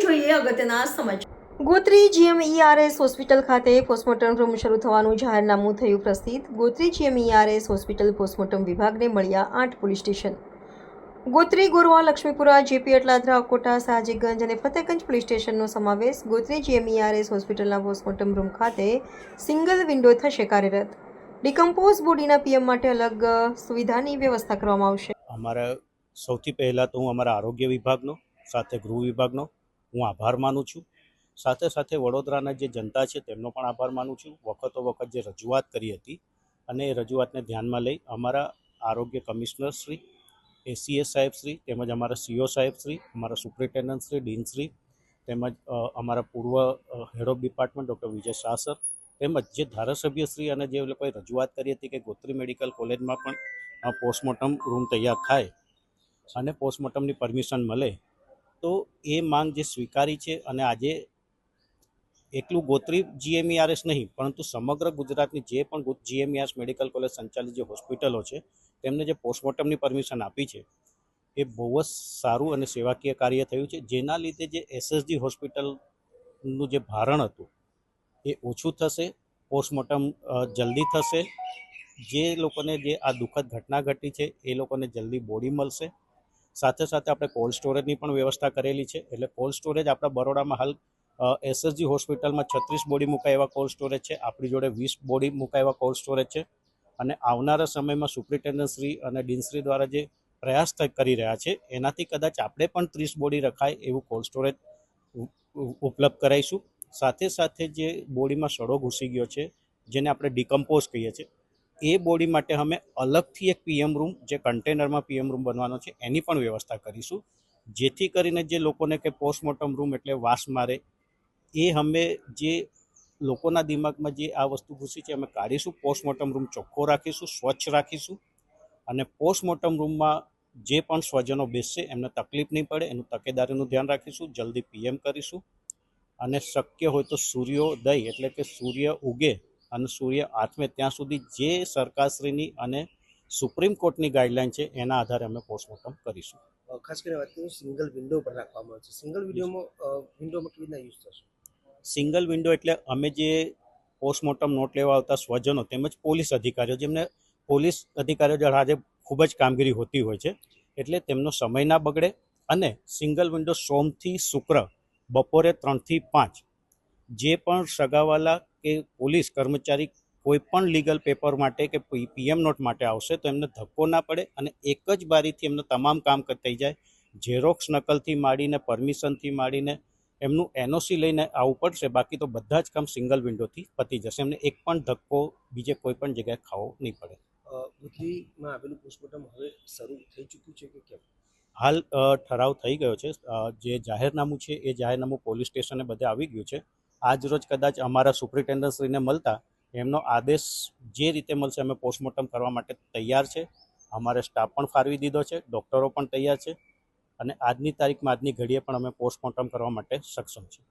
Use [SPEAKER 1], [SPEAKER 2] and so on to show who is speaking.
[SPEAKER 1] જોઈએ અગત્યના સમાચાર.
[SPEAKER 2] ગોત્રી જીએમઈઆરએસ હોસ્પિટલ ખાતે પોસ્ટમોર્ટમ રૂમ શરૂ થવાનું જાહેરનામું થયું પ્રસિદ્ધ. ગોત્રી જીએમઈઆરએસ હોસ્પિટલ પોસ્ટમોર્ટમ વિભાગને મળ્યા આઠ police station. Gotri Gorwa Laxmipura JP Atladara Akota Sajiganj અને ફતેગંજ પોલીસ સ્ટેશનનો સમાવેશ ગોત્રી જીએમઈઆરએસ હોસ્પિટલના પોસ્ટમોર્ટમ રૂમ ખાતે સિંગલ વિન્ડો થશે કાર્યરત. ડિકમ્પોઝ બોડીના પીએમ માટે અલગ સુવિધાની વ્યવસ્થા કરવામાં આવશે.
[SPEAKER 3] અમારા સૌથી પહેલાં તો હું અમારા આરોગ્ય વિભાગનો, સાથે ગૃહ વિભાગનો હું આભાર માનું છું. સાથે સાથે વડોદરાના જે જનતા છે તેમનો પણ આભાર માનું છું. વખતો વખત જે રજૂઆત કરી હતી અને એ રજૂઆતને ધ્યાનમાં લઈ અમારા આરોગ્ય કમિશનર શ્રી એસીએસ સાહેબ શ્રી તેમજ અમારા સીઓ સાહેબ શ્રી, અમારા સુપ્રિન્ટેન્ડન્ટ શ્રી, ડીન શ્રી તેમજ અમારા પૂર્વ head of department doctor Vijay Shah તેમજ જે ધારાસભ્ય શ્રી અને જે લોકોએ રજૂઆત કરી હતી કે ગોત્રી મેડિકલ કોલેજમાં પણ પોસ્ટમોર્ટમ રૂમ તૈયાર થાય અને પોસ્ટમોર્ટમની પરમિશન મળે, તો એ માંગ જે સ્વીકારી છે અને આજે એકલું ગોત્રી જીએમઈઆરએસ નહીં, પરંતુ સમગ્ર ગુજરાતની જે પણ જીએમઈઆરએસ મેડિકલ કોલેજ સંચાલિત જે હોસ્પિટલો છે, તેમને જે પોસ્ટમોર્ટમની પરમિશન આપી છે, એ બહુ જ સારું અને સેવાકીય કાર્ય થયું છે. જેના લીધે જે એસએસજી હોસ્પિટલનું જે ભારણ હતું, એ ઓછું થશે, પોસ્ટમોર્ટમ જલ્દી થશે. જે લોકોને જે આ દુઃખદ ઘટના ઘટી છે, એ લોકોને જલ્દી બોડી મળશે. સાથે સાથે આપણે કોલ્ડ સ્ટોરેજની પણ વ્યવસ્થા કરેલી છે. એટલે કોલ્ડ સ્ટોરેજ આપણા બરોડામાં હાલ એસએસજી હોસ્પિટલમાં છત્રીસ બોડી મુકાય એવા કોલ્ડ સ્ટોરેજ છે. આપણી જોડે વીસ બોડી મુકાય એવા કોલ્ડ સ્ટોરેજ છે. અને આવનારા સમયમાં સુપ્રિન્ટેન્ડન્ટશ્રી અને ડીનશ્રી દ્વારા જે પ્રયાસ કરી રહ્યા છે, એનાથી કદાચ આપણે પણ ત્રીસ બોડી રખાય એવું કોલ્ડ સ્ટોરેજ ઉપલબ્ધ કરાવીશું સાથે સાથે જે બોડીમાં સડો ઘૂસી ગયો છે, જેને આપણે ડિકમ્પોઝ કહીએ છીએ એ બોડી માટે અમે અલગથી એક પીએમ રૂમ, જે કન્ટેનરમાં પીએમ રૂમ બનવાનો છે, એની પણ વ્યવસ્થા કરીશું. જેથી કરીને જે લોકોને કે પોસ્ટમોર્ટમ રૂમ એટલે વાસ મારે, એ અમે જે લોકોના દિમાગમાં જે આ વસ્તુ ઘૂસી છે, અમે કાઢીશું, પોસ્ટમોર્ટમ રૂમ ચોખ્ખો રાખીશું, સ્વચ્છ રાખીશું અને પોસ્ટમોર્ટમ રૂમમાં જે પણ સ્વજનો બેસશે, એમને તકલીફ નહીં પડે, એનું તકેદારીનું ધ્યાન રાખીશું, જલ્દી પીએમ કરીશું અને શક્ય હોય તો સૂર્યોદય એટલે કે સૂર્ય ઉગે અને સૂર્ય આથમે ત્યાં સુધી જે સરકારશ્રીની અને સુપ્રીમ કોર્ટની ગાઈડલાઈન છે એના આધારે અમે પોસ્ટમોર્ટમ કરીશું.
[SPEAKER 4] ખાસ કરીને વાત કરીએ સિંગલ વિન્ડો પર રાખવામાં આવે છે. સિંગલ વિડીયોમાં વિન્ડોમાં કેવી રીતના યુઝ થશે?
[SPEAKER 3] સિંગલ વિન્ડો એટલે અમે જે પોસ્ટમોર્ટમ નોટ લેવા આવતા સ્વજનો તેમજ પોલીસ અધિકારીઓ જેમને પોલીસ અધિકારીઓ દ્વારા આજે ખૂબ જ કામગીરી હોતી હોય છે એટલે તેમનો સમય ના બગડે અને સિંગલ વિન્ડો સોમથી શુક્ર બપોરે ત્રણથી પાંચ જે પણ સગાવાલા કે પોલીસ કર્મચારી કોઈ પણ લીગલ પેપર માટે કે પીએમ નોટ માટે આવશે તો એમને ધક્કો ના પડે અને એક જ બારીથી એમનું તમામ કામ થઈ જાય. ઝેરોક્સ નકલથી માંડીને પરમિશનથી માંડીને એમનું એનઓસી લઈને આવવું પડશે. બાકી તો બધા જ કામ સિંગલ વિન્ડોથી પતી જશે. એમને એક પણ ધક્કો બીજે કોઈ પણ જગ્યાએ ખાવો નહીં પડે.
[SPEAKER 4] અ, આવેલું પોસ્ટમોર્ટમ હવે શરૂ થઈ ચૂક્યું છે કે કેમ?
[SPEAKER 3] હાલ ઠરાવ થઈ ગયો છે. જે જાહેરનામું છે એ જાહેરનામું પોલીસ સ્ટેશને બધે આવી ગયું છે. આજ રોજ કદાચ અમારા સુપ્રિન્ટેન્ડન્ટશ્રીને મળતા એમનો આદેશ જે રીતે મળશે અમે પોસ્ટમોર્ટમ કરવા માટે તૈયાર છે. અમારે સ્ટાફ પણ ફાળવી દીધો છે, ડૉક્ટરો પણ તૈયાર છે અને આજની તારીખમાં આજની ઘડીએ પણ અમે પોસ્ટમોર્ટમ કરવા માટે સક્ષમ છીએ.